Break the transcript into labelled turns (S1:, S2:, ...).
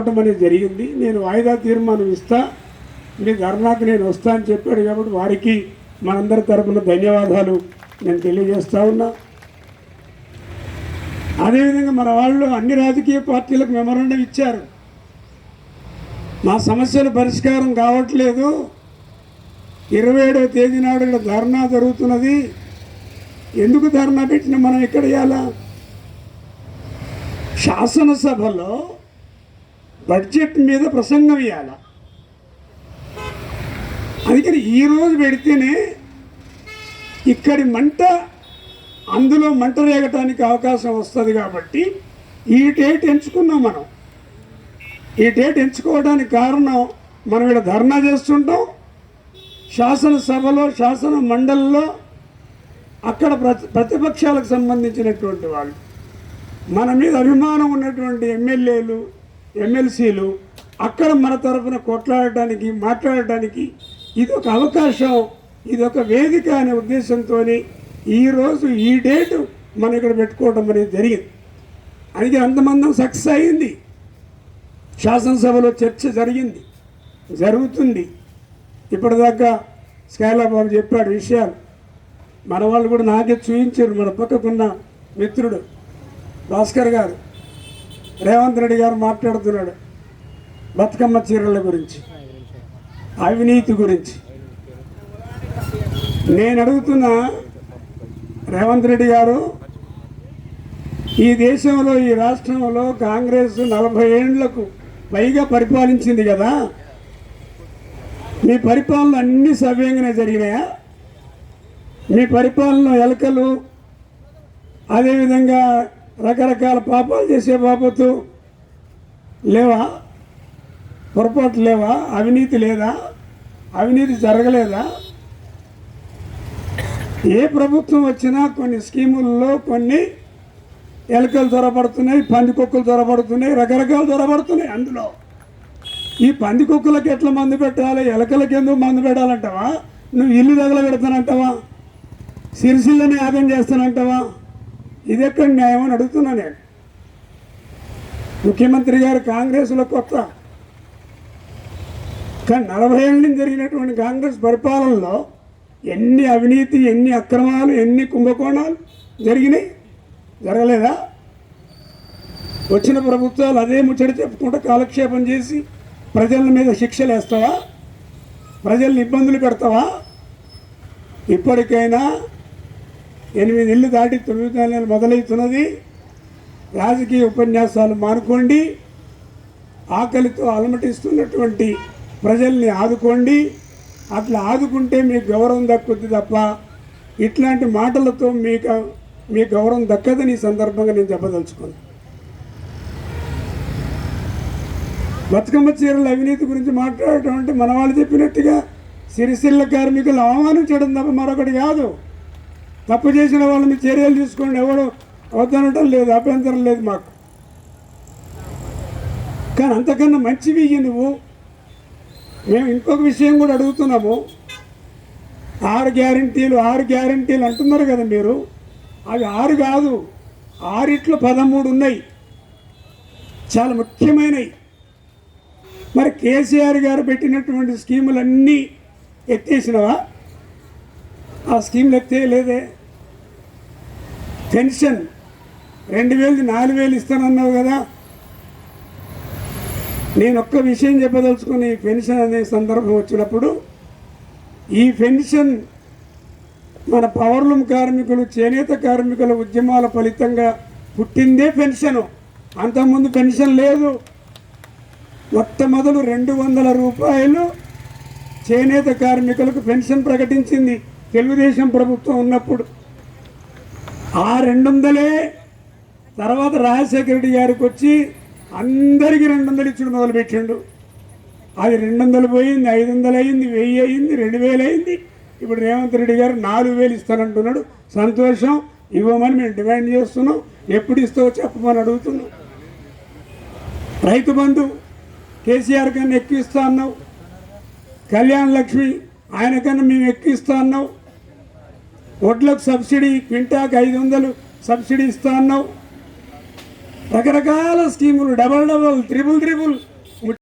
S1: అనేది జరిగింది. నేను వాయిదా తీర్మానం ఇస్తా. మీ ధర్నాకు నేను వస్తా అని చెప్పాడు కాబట్టి వారికి మనందరి తరపున ధన్యవాదాలు నేను తెలియజేస్తా ఉన్నా. అదేవిధంగా మన వాళ్ళు అన్ని రాజకీయ పార్టీలకు మెమరాండం ఇచ్చారు. మా సమస్యల పరిష్కారం కావట్లేదు. ఇరవై ఏడవ తేదీ నాడు ధర్నా జరుగుతున్నది. ఎందుకు ధర్నా పెట్టిన మనం ఎక్కడ ఇవ్వాలా శాసనసభలో బడ్జెట్ మీద ప్రసంగం ఇవ్వాల అందుకని ఈరోజు పెడితేనే ఇక్కడి మంట అందులో మంట రేగటానికి అవకాశం వస్తుంది కాబట్టి ఈ డేట్ ఎంచుకున్నాం మనం. ఈ డేట్ ఎంచుకోవడానికి కారణం మనం ఇక్కడ ధర్నా చేస్తుంటాం. శాసనసభలో శాసన మండలిలో అక్కడ ప్రతి ప్రతిపక్షాలకు సంబంధించినటువంటి వాళ్ళు మన మీద అభిమానం ఉన్నటువంటి ఎమ్మెల్యేలు ఎమ్మెల్సీలు అక్కడ మన తరఫున కొట్లాడటానికి మాట్లాడటానికి ఇది ఒక అవకాశం ఇది ఒక వేదిక అనే ఉద్దేశంతో ఈరోజు ఈ డేటు మనం ఇక్కడ పెట్టుకోవడం అనేది జరిగింది. అది అంతమందం సక్సెస్ అయింది శాసనసభలో చర్చ జరిగింది. జరుగుతుంది. ఇప్పటిదాకా స్కైలా బాబు చెప్పాడు విషయాలు. మన వాళ్ళు కూడా నాకే చూపించారు మన పక్కకున్న మిత్రుడు భాస్కర్ గారు. రేవంత్ రెడ్డి గారు మాట్లాడుతున్నాడు బతుకమ్మ చీరల గురించి అవినీతి గురించి. నేను అడుగుతున్నా రేవంత్ రెడ్డి గారు ఈ దేశంలో ఈ రాష్ట్రంలో కాంగ్రెస్ నలభై ఏండ్లకు పైగా పరిపాలించింది కదా. మీ పరిపాలన అన్ని సవ్యంగానే జరిగినాయా? మీ పరిపాలన ఎలకలు అదేవిధంగా రకరకాల పాపాలు చేసే బాపతు లేవా? పొరపాటు లేవా? అవినీతి లేదా? అవినీతి జరగలేదా? ఏ ప్రభుత్వం వచ్చినా కొన్ని స్కీముల్లో కొన్ని ఎలకలు దొరబడుతున్నాయి పందికొక్కులు దొరబడుతున్నాయి రకరకాలు దొరబడుతున్నాయి అందులో. ఈ పందికొక్కులకి ఎట్లా మందు పెట్టాలి? ఎలకలకి ఎందుకు మందు పెట్టాలంటావా? నువ్వు ఇల్లు తగల పెడతానంటావా సిరిసిల్లని యాగం చేస్తానంటావా ఇది ఎక్కడ న్యాయం అని అడుగుతున్నా నేను. ముఖ్యమంత్రి గారు కాంగ్రెస్లో కొత్త. కానీ నలభై ఏళ్ళ జరిగినటువంటి కాంగ్రెస్ పరిపాలనలో ఎన్ని అవినీతి ఎన్ని అక్రమాలు ఎన్ని కుంభకోణాలు జరిగినాయి? జరగలేదా? వచ్చిన ప్రభుత్వాలు అదే ముచ్చట చెప్పుకుంటూ కాలక్షేపం చేసి ప్రజల మీద శిక్షలు వేస్తావా ప్రజల్ని ఇబ్బందులు పెడతావా? ఇప్పటికైనా ఎనిమిది ఇళ్ళు దాటి తొమ్మిది నెలలు మొదలవుతున్నది. రాజకీయ ఉపన్యాసాలు మానుకోండి. ఆకలితో అలమటిస్తున్నటువంటి ప్రజల్ని ఆదుకోండి. అట్లా ఆదుకుంటే మీకు గౌరవం దక్కుద్ది తప్ప ఇట్లాంటి మాటలతో మీకు మీ గౌరవం దక్కదని ఈ సందర్భంగా నేను చెప్పదలుచుకున్నాను. బతుకమ్మ చీరల అవినీతి గురించి మాట్లాడటం అంటే మన వాళ్ళు చెప్పినట్టుగా సిరిసిల్ల కార్మికులు అవమానించడం తప్ప మరొకటి కాదు. తప్పు చేసిన వాళ్ళ మీద చర్యలు తీసుకోండి. ఎవడు వద్దనటం లేదు అభ్యంతరం లేదు మాకు. కానీ అంతకన్నా మంచివి నువ్వు. మేము ఇంకొక విషయం కూడా అడుగుతున్నాము. ఆరు గ్యారంటీలు ఆరు గ్యారంటీలు అంటున్నారు కదా మీరు. అవి ఆరు కాదు ఆరిట్లు పదమూడు ఉన్నాయి. చాలా ముఖ్యమైనవి. మరి కేసీఆర్ గారు పెట్టినటువంటి స్కీములన్నీ ఎత్తేసినవా? ఆ స్కీమ్ స్కీములు లేదే. పెన్షన్ రెండు వేలది నాలుగు వేలు ఇస్తానన్నావు కదా. నేను ఒక్క విషయం చెప్పదలుచుకుని ఈ పెన్షన్ అనే సందర్భం వచ్చినప్పుడు ఈ పెన్షన్ మన పవర్లూమ్ కార్మికులు చేనేత కార్మికుల ఉద్యమాల ఫలితంగా పుట్టిందే పెన్షను. అంతకుముందు పెన్షన్ లేదు. మొట్టమొదలు రెండు వందల రూపాయలు చేనేత కార్మికులకు పెన్షన్ ప్రకటించింది. తెలుగుదేశం ప్రభుత్వం ఉన్నప్పుడు ఆ రెండు వందలే తర్వాత రాజశేఖర రెడ్డి గారికి వచ్చి అందరికీ రెండు వందలు ఇచ్చుడు మొదలుపెట్టిండు. అది రెండు వందలు పోయింది ఐదు వందలు అయింది వెయ్యి అయింది రెండు వేలు అయింది ఇప్పుడు రేవంత్ రెడ్డి గారు నాలుగు వేలు ఇస్తానంటున్నాడు. సంతోషం ఇవ్వమని మేము డిమాండ్ చేస్తున్నాం. ఎప్పుడు ఇస్తావో చెప్పమని అడుగుతున్నాం. రైతు బంధు కేసీఆర్ కన్నా ఎక్కువ ఇస్తా అన్నావు. కళ్యాణ్ లక్ష్మి ఆయన కన్నా మేము ఎక్కువ ఇస్తా అన్నావు. వడ్లకు సబ్సిడీ క్వింటాకు ఐదు వందలు సబ్సిడీ ఇస్తా అన్నావు. రకరకాల స్కీములు డబల్ డబల్ త్రిబుల్ త్రిబుల్.